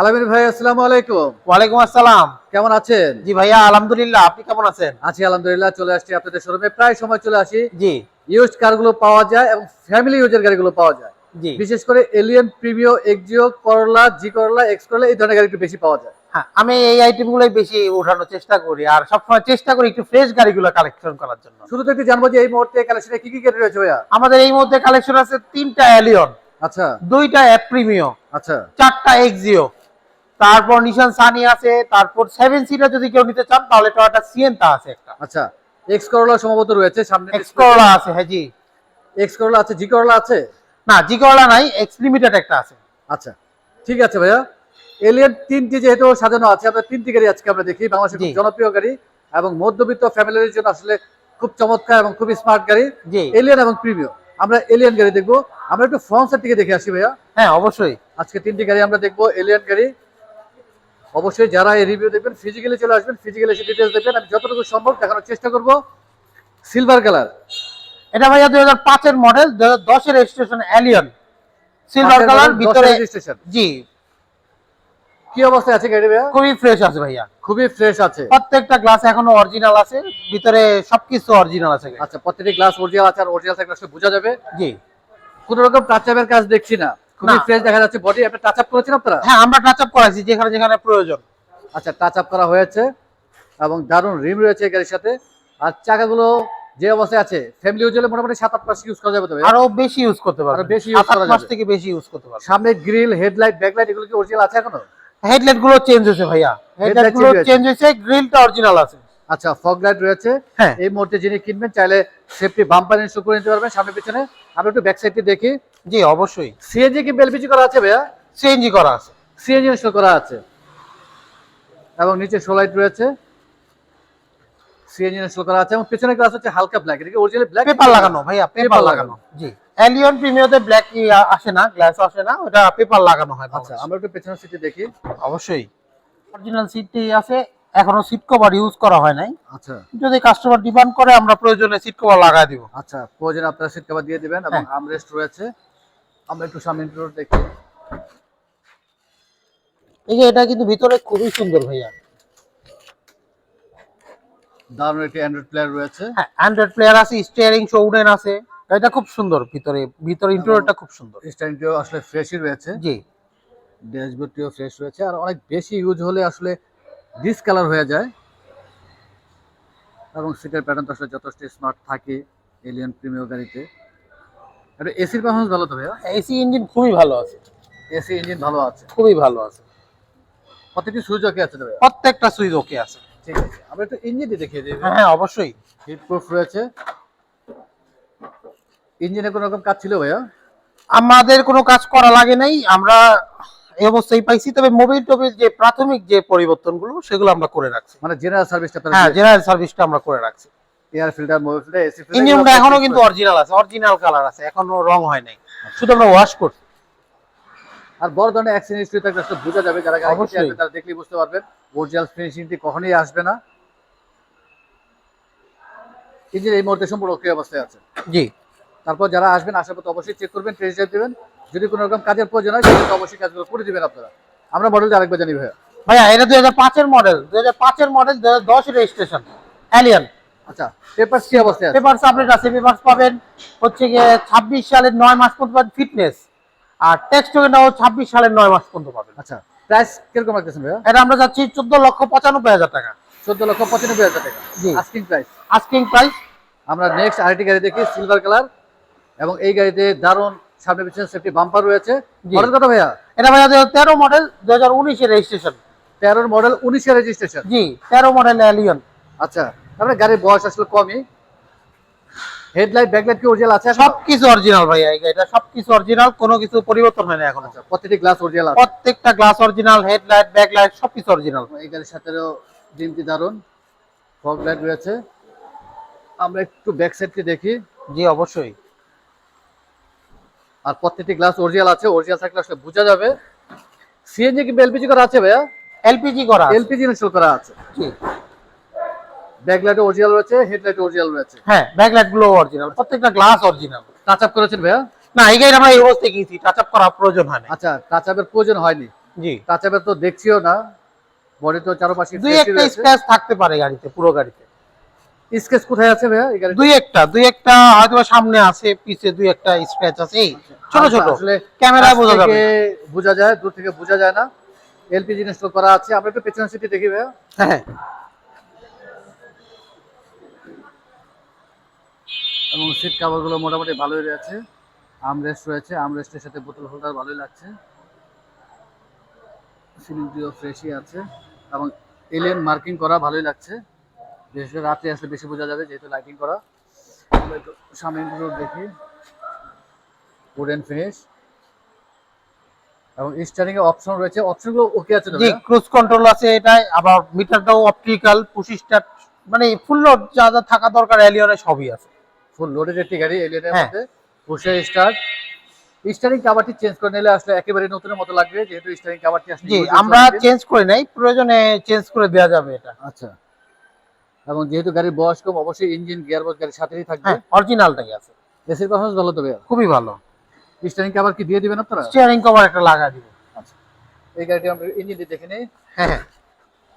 আলামিন ভাই আসসালামু আলাইকুম। ওয়ালাইকুম আসসালাম। কেমন আছেন? জি ভাইয়া আলহামদুলিল্লাহ আপনি কেমন আছেন? আছি আলহামদুলিল্লাহ চলে আসছি আপনাদের শোরুমে। প্রায় সময় চলে আসি। জি। ইউজড কারগুলো পাওয়া যায় এবং ফ্যামিলি ইউজের গাড়িগুলো পাওয়া যায়। জি। বিশেষ করে এলিয়ন প্রিমিও এক্সিও করলা জি করলা এক্স করলা এই ধরনের গাড়ি একটু বেশি পাওয়া যায়। হ্যাঁ আমি এই আইটেমগুলোই বেশি ওঠানোর চেষ্টা করি আর সবসময় চেষ্টা করি একটু ফ্রেশ গাড়িগুলো কালেকশন করার জন্য। শুধু তো একটু জানব যে এই মুহূর্তে কালেকশনে কি কি গাড়ি রয়েছে ভাইয়া? আমাদের এই মধ্যে কালেকশন আছে তিনটা এলিয়ন আচ্ছা। দুইটা অ্যাপ প্রিমিও আচ্ছা। চারটা এক্সিও তারপর নিশান সানি আছে তারপর সেভেন সিটার যদি কেউ নিতে চান তাহলে টয়োটা সিয়েন্তা আছে একটা। আচ্ছা এক্স করলা সম্ভবত রয়েছে সামনে এক্স করলা আছে হ্যাঁ জি। এক্স করলা আছে জি করলা আছে? না জি করলা নাই এক্স লিমিটেড একটা আছে। আচ্ছা ঠিক আছে ভাইয়া। এলিয়ন তিনটি যেহেতু সাজানো আছে আমরা তিনটি গাড়ি আজকে আমরা দেখি। বাংলাদেশের খুব জনপ্রিয় গাড়ি এবং মধ্যবিত্ত ফ্যামিলির জন্য আসলে খুব চমৎকার এবং খুব স্মার্ট গাড়ি। জি। এলিয়ন এবং প্রিমিয়াম আমরা এলিয়ন গাড়ি দেখব। আমরা একটু ফ্রন্ট সাইড থেকে দেখে আসি ভাইয়া। হ্যাঁ অবশ্যই। আজকে তিনটি গাড়ি আমরা দেখব এলিয়ন গাড়ি। অবশ্যই যারা এই রিভিউ দেখবেন ফিজিক্যালি চলে আসবেন ফিজিক্যালি এসে ডিটেলস দেখবেন। আমি যতটুকু সম্ভব দেখানোর চেষ্টা করব। সিলভার কালার এটা ভাইয়া দুই হাজার পাঁচের মডেল দুই হাজার দশের রেজিস্ট্রেশন অ্যালিয়ন সিলভার কালার ভিতরে রেজিস্ট্রেশন জি। কি অবস্থায় আছে গাড়ি ভাইয়া? খুবই ফ্রেশ আছে ভাইয়া। খুবই ফ্রেশ আছে। প্রত্যেকটা গ্লাস এখনও অরিজিনাল আছে ভিতরে সবকিছু অরিজিনাল আছে আচ্ছা প্রত্যেকটি গ্লাস অরিজিনাল আছে আর অরিজিনাল থাকলে বোঝা যাবে। জি। কোনো রকম টাচ কাজ দেখছি না। খুবই ফ্রেশ দেখা যাচ্ছে বডি আপনি টাচ আপ করেছেন আপনারা? হ্যাঁ আমরা টাচ আপ করাইছি যেখানে যেখানে প্রয়োজন। আচ্ছা টাচ আপ করা হয়েছে এবং দারুণ রিম রয়েছে এই গাড়ির সাথে। আর চাকাগুলো যে অবস্থায় আছে ফ্যামিলি ইউজ হলে মোটামুটি সাত আট মাস ইউজ করা যাবে তবে। আরও বেশি ইউজ করতে পারবেন। আরও বেশি আট করা মাস যাবে। থেকে বেশি ইউজ করতে পারবেন। সামনে গ্রিল হেডলাইট ব্যাকলাইট এগুলো কি অরিজিনাল আছে এখনও? হেডলাইটগুলো চেঞ্জ হয়েছে ভাইয়া। হেডলাইটগুলো। চেঞ্জ হয়েছে গ্রিলটা অরিজিনাল আছে। আচ্ছা ফগ লাইট রয়েছে। হ্যাঁ। এই মুহূর্তে যিনি কিনবেন চাইলে সেফটি বাম্পার ইনস্টল করে নিতে পারবেন সামনে পিছনে। আমরা একটু ব্যাক সাইডটি দেখি। জি অবশ্যই। সিএনজি কি এলপিজি করা আছে ভাইয়া? সিএনজি করা আছে। সিএনজি ইনস্টল করা আছে। এবং নিচে সোলাইট রয়েছে। সিএনজি ইনস্টল করা আছে। এবং পেছনে গ্লাস হচ্ছে হালকা ব্ল্যাক এটা কি অরিজিনাল ব্ল্যাক পেপার লাগানো ভাইয়া পেপার লাগানো। জি। এলিয়ন প্রিমিয়াতে ব্ল্যাক আসে না গ্লাস আসে না ওটা পেপার লাগানো হয় আচ্ছা আমরা একটু পেছনের সিটে দেখি। অবশ্যই। অরিজিনাল সিটটি আছে এখনও সিট কভার ইউজ করা হয় নাই। আচ্ছা। যদি কাস্টমার ডিমান্ড করে আমরা প্রয়োজনে সিট কভার লাগাই দিব। আচ্ছা প্রয়োজন আপনারা সিট কভার দিয়ে দিবেন এবং হ্যাঁ। আমরেস্ট রয়েছে। আমরা একটু সামনে একটু দেখি। এই যে এটা কিন্তু ভিতরে খুবই সুন্দর ভাইয়া। দারুণ একটি অ্যান্ড্রয়েড প্লেয়ার রয়েছে। হ্যাঁ অ্যান্ড্রয়েড প্লেয়ার আছে স্টিয়ারিং শোউডেন আছে। এটা খুব সুন্দর ভিতরে ভিতরে ইন্টেরিয়রটা খুব সুন্দর। স্ট্যান্ডটিও আসলে ফ্রেশই রয়েছে। জি। ড্যাশবোর্ডটিও ফ্রেশ রয়েছে। আর অনেক বেশি ইউজ হলে আসলে ডিসকালার হয়ে যায়। এবং সিটের প্যাটার্ন আসলে যথেষ্ট স্মার্ট থাকে এলিয়ন প্রিমিয়ার গাড়িতে। এটা এসির পারফরমেন্স ভালো তো ভাইয়া? এসি ইঞ্জিন খুবই ভালো আছে। এসি ইঞ্জিন ভালো আছে। খুবই ভালো আছে। প্রত্যেকটি সুইচ ওকে আছে তো ভাইয়া? প্রত্যেকটা সুইচ ওকে আছে। ঠিক আছে। আমরা একটু ইঞ্জিনটি দেখিয়ে দিই। হ্যাঁ হ্যাঁ অবশ্যই। হিট প্রুফ রয়েছে ইঞ্জিনে কোনো রকম কাজ ছিল ভাইয়া? আমাদের কোনো কাজ করা লাগে নাই। আমরা এই অবস্থায় পাইছি তবে মোবিল টোবিল যে প্রাথমিক যে পরিবর্তনগুলো সেগুলো আমরা করে রাখছি। মানে জেনারেল সার্ভিসটা হ্যাঁ জেনারেল সার্ভিসটা আমরা করে রাখছি। Air filter Mobil filter AC ইঞ্জিনটা এখনও কিন্তু অরিজিনাল আছে অরিজিনাল কালার আছে এখনও রং হয় নাই। শুধু আমরা ওয়াশ করছি। আর বড় ধরনের অ্যাক্সিডেন্ট হিস্ট্রি থাকলে বোঝা যাবে যারা গাড়ি আসবে তারা দেখলেই বুঝতে পারবেন অরিজিনাল ফিনিশিংটি কখনোই আসবে না। ইঞ্জিন এই মুহূর্তে সম্পূর্ণ ওকে অবস্থায় আছে। জি। তারপর যারা আসবেন আসার পথে অবশ্যই চেক করবেন টেস্ট ড্রাইভ দেবেন। যদি কোনো রকম কাজের প্রয়োজন হয় সেক্ষেত্রে অবশ্যই কাজগুলো করে দিবেন আপনারা। আমরা মডেলটা আরেকবার জানি ভাইয়া। ভাইয়া এটা দুই হাজার পাঁচের মডেল দুই হাজার পাঁচের মডেল দুই হাজার দশ রেজিস্ট্রেশন অ্যালিয়ান আচ্ছা পেপার কি অবস্থায় আছে? পেপারস আপডেট আছে পেপারস পাবেন হচ্ছে গিয়ে ছাব্বিশ সালের নয় মাস পর্যন্ত পাবেন ফিটনেস আর টেক্সট টোকেনটাও ছাব্বিশ সালের নয় মাস পর্যন্ত পাবেন। আচ্ছা প্রাইস কীরকম রাখতেছেন ভাইয়া? এটা আমরা যাচ্ছি চোদ্দ লক্ষ পঁচানব্বই হাজার টাকা। চোদ্দ লক্ষ পঁচানব্বই হাজার টাকা। জি। আস্কিং প্রাইস আস্কিং প্রাইস আমরা নেক্সট আরেকটি গাড়ি দেখি সিলভার কালার এবং এই গাড়িতে দারুণ সামনে পিছনে সেফটি বাম্পার রয়েছে। মডেল কত ভাইয়া? এটা ভাইয়া দুই তেরো মডেল দুই হাজার উনিশের রেজিস্ট্রেশন তেরোর মডেল উনিশের রেজিস্ট্রেশন জি তেরো মডেল অ্যালিয়ন আচ্ছা তারপরে গাড়ির বয়স আসলে কমই। হেডলাইট ব্যাকলাইট কি অরিজিনাল আছে? সব সবকিছু অরিজিনাল ভাইয়া এই গাড়িটা সবকিছু অরিজিনাল কোনো কিছু পরিবর্তন হয় না এখন। আচ্ছা প্রতিটি গ্লাস অরিজিনাল প্রত্যেকটা গ্লাস অরিজিনাল হেডলাইট ব্যাকলাইট সবকিছু অরিজিনাল এই গাড়ির সাথেও ডিমটি দারুণ। ফগ লাইট রয়েছে। আমরা একটু ব্যাক সাইডটি দেখি। জি অবশ্যই। আর প্রত্যেকটি গ্লাস অরিজিনাল আছে। অরিজিনাল থাকলে আসলে বোঝা যাবে। সিএনজি কি এলপিজি করা আছে ভাইয়া? এলপিজি করা এলপিজি ইনস্টল করা আছে। জি। ব্যাকলাইট অরিজিনাল রয়েছে হেডলাইট অরিজিনাল রয়েছে। হ্যাঁ ব্যাকলাইটগুলো অরিজিনাল প্রত্যেকটা গ্লাস অরিজিনাল টাচ আপ করেছেন ভাইয়া? না এই গাড়ি আমরা এই অবস্থায় কিনছি টাচ আপ করা প্রয়োজন হয় না আচ্ছা টাচ আপের প্রয়োজন হয়নি। জি। টাচ আপের তো দেখছিও না। বডি তো চারপাশে দুই একটা স্ক্র্যাচ থাকতে পারে গাড়িতে পুরো গাড়িতে। স্কেচ কোথায় আছে ভাইয়া এই গাড়িতে? দুই একটা দুই একটা হয়তো সামনে আছে পিছে দুই একটা স্ক্র্যাচ আছে। ছোট ছোট আচ্ছা, আসলে ক্যামেরায় বোঝা যাবে বোঝা যায় দূর থেকে বোঝা যায় না। এলপিজি ইনস্টল করা আছে। আমরা একটু পেছনের সিটি দেখি ভাইয়া। হ্যাঁ। এবং সিট কাভারগুলো মোটামুটি ভালোই রয়েছে। আমরেস্ট রয়েছে আমরেস্টের সাথে বোতল হোল্ডার ভালোই লাগছে। সিলিংটিও ফ্রেশই আছে এবং এলিয়েন মার্কিং করা ভালোই লাগছে। বিশেষ করে রাত্রে আসলে বেশি বোঝা যাবে যেহেতু লাইটিং করা। সামনে রোড দেখি। উডেন ফিনিশ এবং স্টারিং এর অপশন রয়েছে। অপশনগুলো ওকে আছে জি ক্রুজ কন্ট্রোল আছে এটাই আবার মিটারটাও অপটিক্যাল পুশি স্টার্ট মানে ফুল লোড যা যা থাকা দরকার এলিয়নে সবই আছে। ফুল লোডেড একটি গাড়ি এলিয়নের হ্যাঁ। মধ্যে পুষে স্টার্ট। স্টারিং কাভারটি চেঞ্জ করে নিলে আসলে একেবারে নতুনের মতো লাগবে যেহেতু স্টারিং কাভারটি আসলে জি আমরা চেঞ্জ করে নাই প্রয়োজনে চেঞ্জ করে দেওয়া যাবে এটা। আচ্ছা। এবং যেহেতু গাড়ির বয়স কম অবশ্যই ইঞ্জিন গিয়ারবক্স গাড়ির সাথেই থাকবে। হ্যাঁ অরিজিনালটাই আছে। এসির ভালো তো খুবই ভালো। স্টারিং কাভার কি দিয়ে দিবেন আপনারা? স্টিয়ারিং কভার একটা লাগা দিব। আচ্ছা। এই গাড়িটি আমরা ইঞ্জিনটি দেখে নিই। হ্যাঁ হ্যাঁ।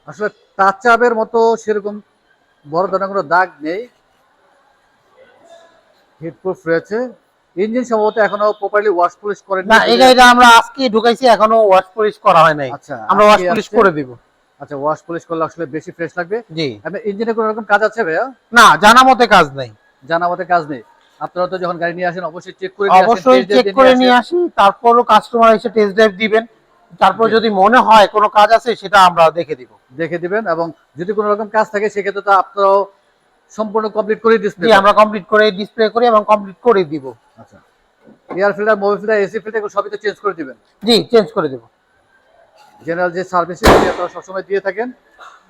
আসলে টাচ আপের মতো সেরকম বড় ধরনের কোনো দাগ নেই। হিটপ্রুফ রয়েছে। ইঞ্জিন সম্ভবত এখনও প্রপারলি ওয়াশ পলিশ করেন না এই গাড়িটা আমরা আজকে ঢুকাইছি এখনও ওয়াশ পলিশ করা হয় নাই। আচ্ছা আমরা ওয়াশ পলিশ করে দিব। আচ্ছা ওয়াশ পলিশ করলে আসলে বেশি ফ্রেশ লাগবে। জি। ইঞ্জিনে কোনো রকম কাজ আছে ভাইয়া? না জানা মতে কাজ নাই। জানা মতে কাজ নেই। আপনারা তো যখন গাড়ি নিয়ে আসেন অবশ্যই চেক করে অবশ্যই চেক করে নিয়ে আসি তারপরও কাস্টমার এসে টেস্ট ড্রাইভ দিবেন। তারপর যদি মনে হয় কোনো কাজ আছে সেটা আমরা দেখে দিব। দেখে দিবেন এবং যদি কোনো রকম কাজ থাকে সেক্ষেত্রে তো আপনারাও সম্পূর্ণ কমপ্লিট করে ডিসপ্লে আমরা কমপ্লিট করে ডিসপ্লে করি এবং কমপ্লিট করে দিব। আচ্ছা। Air filter mobile filter AC filter সবই তো চেঞ্জ করে দিবেন? জি চেঞ্জ করে দিব। জেনারেল যে সার্ভিস আপনারা সবসময় দিয়ে থাকেন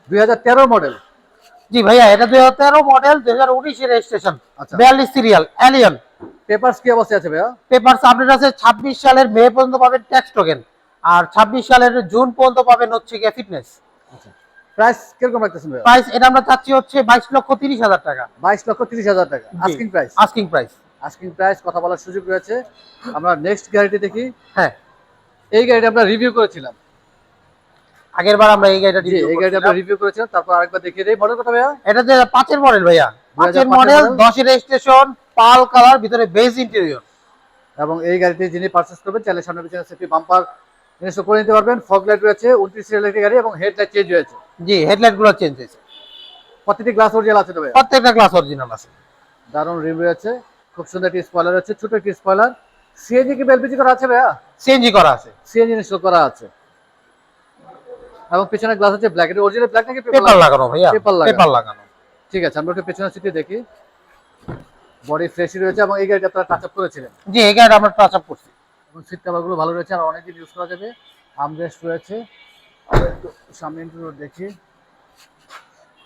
দুই মডেল জি ভাইয়া এটা দুই হাজার তেরো মডেল দুই হাজার উনিশের রেজিস্ট্রেশন আচ্ছা। বিয়াল্লিশ সিরিয়াল অ্যালিয়ন পেপারস কি অবস্থায় আছে ভাইয়া? পেপার আপডেট আছে ছাব্বিশ সালের মে পর্যন্ত পাবেন ট্যাক্স টোকেন আর ছাব্বিশ সালের জুন পর্যন্ত পাবেন হচ্ছে গিয়ে ফিটনেস আচ্ছা। প্রাইস কীরকম রাখতেছেন প্রাইস এটা আমরা চাচ্ছি হচ্ছে বাইশ লক্ষ তিরিশ হাজার টাকা। বাইশ লক্ষ তিরিশ হাজার টাকা। Asking price asking price asking price কথা বলার সুযোগ রয়েছে। আমরা নেক্সট গাড়িটি দেখি। হ্যাঁ। এই গাড়িটা আমরা রিভিউ করেছিলাম। আগের বার আমরা এই গাড়িটা review এই গাড়িটা আমরা রিভিউ করেছিলাম। তারপর আরেকবার দেখিয়ে দেই। মডেল কথা ভাইয়া? এটা যে পাঁচের মডেল ভাইয়া। পাঁচের 2005 মডেল model। দশের রেজিস্ট্রেশন পাল কালার ভিতরে বেজ ইন্টেরিয়র এবং এই গাড়িটি যিনি পারচেস করবেন চাইলে সামনে পিছনে সেফটি বাম্পার ইনস্টল করে নিতে পারবেন। ফগ লাইট রয়েছে উনত্রিশ গাড়ি এবং হেডলাইট চেঞ্জ হয়েছে। জি হেডলাইটগুলো চেঞ্জ হয়েছে। প্রতিটি গ্লাস অরিজিনাল আছে তবে প্রত্যেকটা ক্লাস অরিজিনাল আছে। দারুণ রিভিউ আছে খুব সুন্দর একটি স্পয়লার আছে ছোট একটি স্পয়লার সিএনজি কি এলপিজি করা আছে ভাইয়া? সিএনজি করা আছে। সিএনজি ইনস্টল করা আছে। এবং পিছনে গ্লাস আছে ব্ল্যাক এটা অরিজিনাল ব্ল্যাক নাকি পেপার পেপার লাগানো ভাইয়া। Paper লাগানো। পেপার লাগানো। ঠিক আছে আমরা একটু পেছনের সিটে দেখি। বডি ফ্রেশই রয়েছে এবং এই গাড়িটা আপনারা টাচ আপ করেছিলেন। জি এই গাড়িটা আমরা টাচ আপ করছি। সিট কাভারগুলো ভালো রয়েছে আর অনেকদিন ইউজ করা যাবে। আমরেস্ট রয়েছে। সামনে একটু দেখি।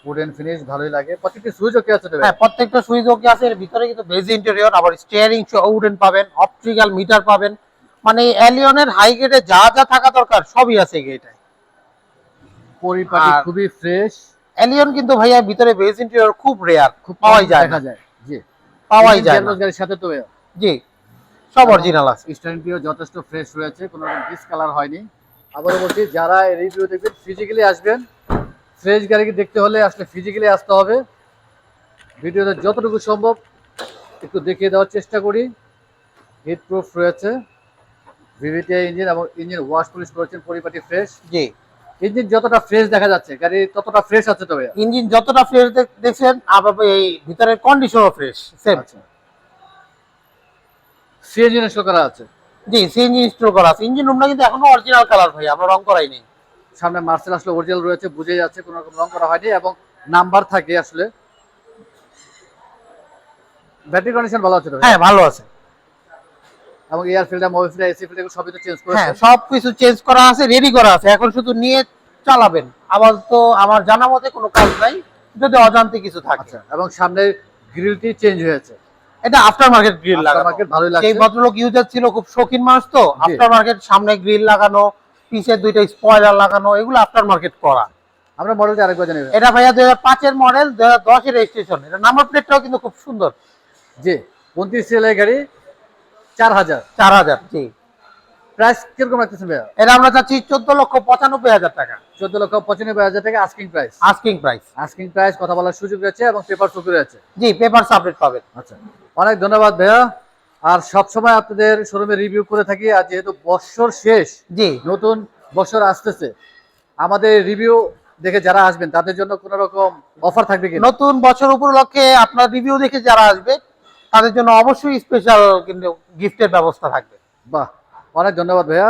উডেন ফিনিশ ভালোই লাগে। প্রত্যেকটি সুইচ ওকে আছে হ্যাঁ প্রত্যেকটা সুইচ ওকে আছে। এর ভিতরে কিন্তু বেজ ইন্টেরিয়র আবার স্টিয়ারিং উডেন পাবেন অপটিক্যাল মিটার পাবেন। মানে অ্যালিয়নের হাই গ্রেডে যা যা থাকা দরকার সবই আছে এই গাড়িটায় পরিপাটি খুবই ফ্রেশ অ্যালিয়ন কিন্তু ভাইয়া ভিতরে বেজ ইন্টেরিয়র খুব রেয়ার খুব পাওয়াই যায় দেখা না যায় জি। পাওয়াই যায় না। গাড়ির সাথে তো জি। সব অরিজিনাল আছে। স্টারিংটিও যথেষ্ট ফ্রেশ রয়েছে কোনো রকম ডিসকালার হয়নি। আবারও বলছি যারা রিভিউ দেখবেন ফিজিক্যালি আসবেন। ফ্রেশ গাড়িকে দেখতে হলে আসলে ফিজিক্যালি আসতে হবে। ভিডিওতে যতটুকু সম্ভব একটু দেখিয়ে দেওয়ার চেষ্টা করি। হিট প্রুফ রয়েছে ভিভিটিআই ইঞ্জিন এবং ইঞ্জিন ওয়াশ পলিশ করেছেন পরিপাটি ফ্রেশ জি। ইঞ্জিন যতটা ফ্রেশ দেখা যাচ্ছে গাড়ি ততটা ফ্রেশ আছে তবে। ইঞ্জিন যতটা ফ্রেশ দেখছেন আবার এই ভিতরের কন্ডিশনও ফ্রেশ সেম আচ্ছা। সিএনজি ইনস্টল করা আছে। জি সিএনজি ইনস্টল করা আছে। ইঞ্জিন রুমটা কিন্তু এখনও অরিজিনাল কালার ভাই আমরা রং করাই নেই। সামনে মার্সেল আসলে অরিজিনাল রয়েছে বুঝে যাচ্ছে কোনো রকম রং করা হয়নি এবং নাম্বার থাকে আসলে। ব্যাটারি কন্ডিশন ভালো আছে হ্যাঁ ভালো আছে। এবং air filter mobile filter AC filter সবই তো চেঞ্জ হ্যাঁ করেছে। সব কিছু চেঞ্জ করা আছে রেডি করা আছে। এখন শুধু নিয়ে চালাবেন। আবার তো আমার জানা মতে কোনো কাজ নাই। যদি অজান্তে কিছু থাকে। আচ্ছা এবং সামনে গ্রিলটি চেঞ্জ হয়েছে। এটা আফটার মার্কেট গ্রিল লাগানো ভালোই ভদ্রলোক ইউজার ছিল খুব শৌখিন মানুষ তো। আফটার মার্কেট সামনে গ্রিল লাগানো পিছে দুইটা স্পয়লার লাগানো এগুলো আফটার মার্কেট করা। আমরা মডেল আরেকবার জানি এটা ভাইয়া দুই হাজার পাঁচের মডেল দুই হাজার দশের রেজিস্ট্রেশন এটা নাম্বার প্লেটটাও কিন্তু খুব সুন্দর। জি উনত্রিশ সিএলের গাড়ি চার হাজার। চার হাজার জি। প্রাইস কীরকম রাখতেছেন ভাইয়া? এটা আমরা চাচ্ছি চোদ্দ লক্ষ পঁচানব্বই হাজার টাকা। চোদ্দ লক্ষ পঁচানব্বই হাজার টাকা asking price asking price asking price কথা বলার সুযোগ রয়েছে এবং পেপার চুকুরে আছে জি পেপার আপডেট পাবেন। আচ্ছা অনেক ধন্যবাদ ভাইয়া। আর সব সময় আপনাদের শোরুমে রিভিউ করে থাকি আর যেহেতু বছর শেষ জি। নতুন বছর আসতেছে আমাদের রিভিউ দেখে যারা আসবেন তাদের জন্য কোন রকম অফার থাকবে কি নতুন বছর উপলক্ষে আপনার রিভিউ দেখে যারা আসবে তাদের জন্য অবশ্যই স্পেশাল কিন্তু গিফটের ব্যবস্থা থাকবে। বাহ অনেক ধন্যবাদ ভাইয়া।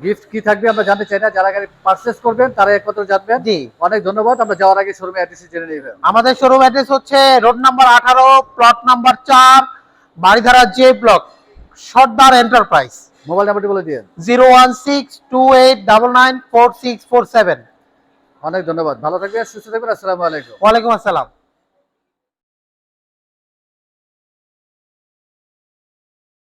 গিফট কি থাকবে আমরা জানতে চাই না যারা গাড়ি পারচেস করবেন তারা একমাত্র জানবেন। জি। অনেক ধন্যবাদ আমরা যাওয়ার আগে শোরুমে অ্যাড্রেস জেনে নিই। আমাদের শোরুম অ্যাড্রেস হচ্ছে রোড নাম্বার আঠারো প্লট নাম্বার চার Baridhara J block Sardar enterprise mobile নাম্বারটি বলে দিয়ে zero one six two eight double nine four six four seven. অনেক ধন্যবাদ ভালো থাকবেন সুস্থ থাকবেন আসসালামু আলাইকুম। ওয়ালাইকুম আসসালাম।